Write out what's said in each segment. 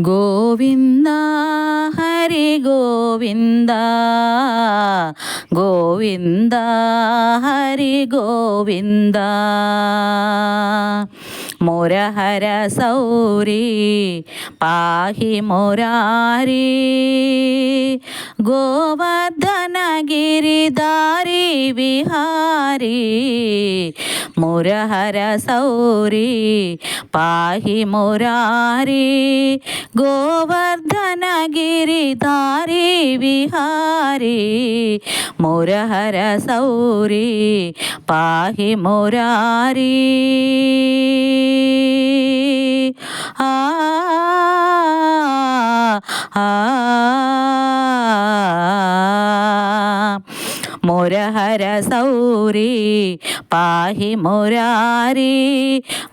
ഗോവിന്ദ ഹരി ഗോവിന്ദ. ഗോവിന്ദ ഹരി ഗോവിന്ദ. മുരഹര സൗരി പാഹി മുരാരി. ഗോവർദ്ധനഗിരിധാരി വിഹാരി മുരഹര സൗരി പാഹി മുരാരി ഗോവർദ്ധനഗിരിധാരി വിഹാരി മുരഹര സൗരി പാഹി മുരാരി ആ മുരഹര സൗരി പാഹി മുരാരി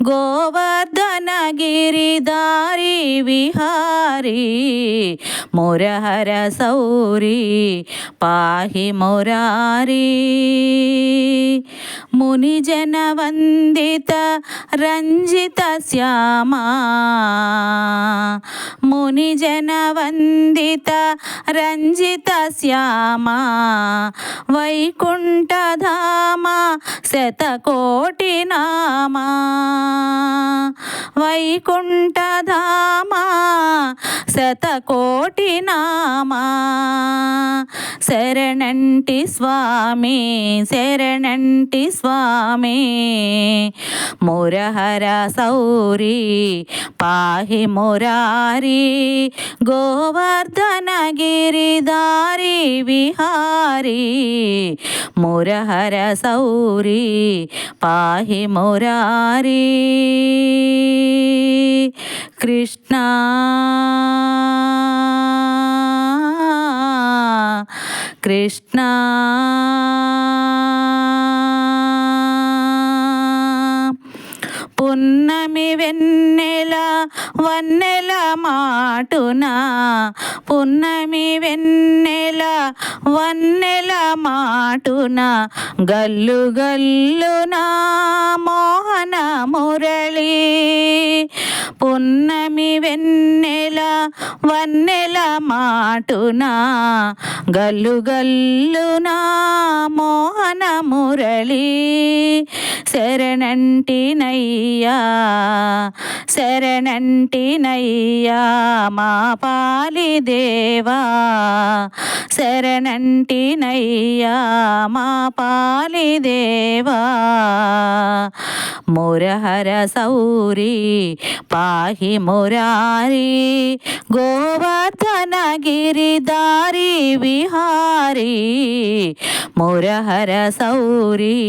ഗോവർദ്ധന ഗിരിധാരി വിഹാരി മുരഹര സൗരി പാഹി മുരാരി. മുനിജനവന്ദിത രഞ്ജിത ശ്യാമ శ్యామా రంజిత శ్యామా వైకుంఠధామ శతకోటి నామా. వైకుంఠధామా శతకోటి నామా. శరణంటి స్వామి శరణంటి స్వామి. మురహర సౌరి పాహి మురారి గోవర్ధన గిరిదారి విహారి. మురహర సౌరి పాహి మురారి. కృష్ణ. కృష్ణ. పున్నమి వెన్నెల వన్నెల మాటున. పున్నమి వెన్నెల వన్నెల మాటున. గల్లు గల్లునా మోహన మురళీ. పున్నమి వెన్నెల వన్నెల మాటున? గల్లు గల్లున మోహన మురళి శరణంటినయ్యా శరణంటినయ్యా మా పాలి దేవా శరణంటినయ్యా మా పాలి దేవా. മുരഹര സൗരി പാഹി മുരാരി ഗോവർദ്ധന ഗിരിധാരി വിഹാരി. മുരഹര സൗരി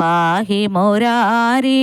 പാഹി മുരാരി.